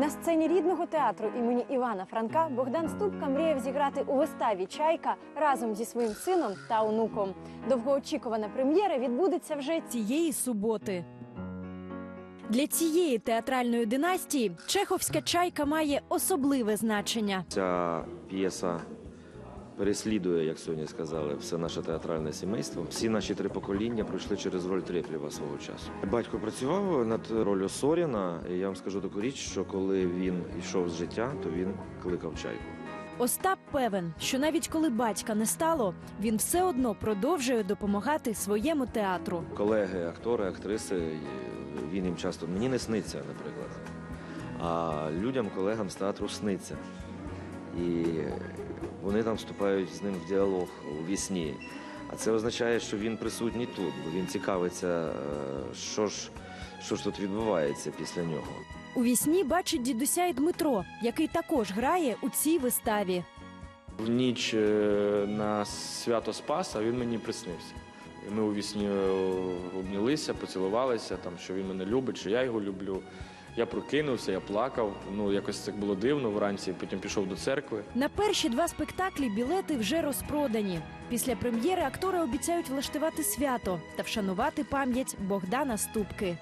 На сцені рідного театру імені Івана Франка Богдан Ступка мріяв зіграти у виставі Чайка разом зі своїм сином та онуком. Довгоочікувана прем'єра відбудеться вже цієї суботи. Для цієї театральної династії чеховська чайка має особливе значення. Ця п'єса переслідує, як сьогодні сказали, все наше театральне сімейство. Всі наші три покоління пройшли через роль Треплєва свого часу. Батько працював над ролью Соріна, і я вам скажу таку річ, що коли він йшов з життя, то він кликав чайку. Остап певен, що навіть коли батька не стало, він все одно продовжує допомагати своєму театру. Колеги, актори, актриси, він їм часто мені не сниться, наприклад. А людям, колегам з театру сниться. І вони там вступають з ним в діалог у вісні. А це означає, що він присутній тут, бо він цікавиться, е, що ж, що ж тут відбувається після нього. У вісні бачить дідуся і Дмитро, який також грає у цій виставі. В ніч е, на свято Спаса він мені приснився. І ми у вісні е, обнялися, поцілувалися, там, що він мене любить, що я його люблю. Я прокинувся, я плакав. Ну, якось це було дивно вранці, потім пішов до церкви. На перші два спектаклі білети вже розпродані. Після прем'єри актори обіцяють влаштувати свято та вшанувати пам'ять Богдана Ступки.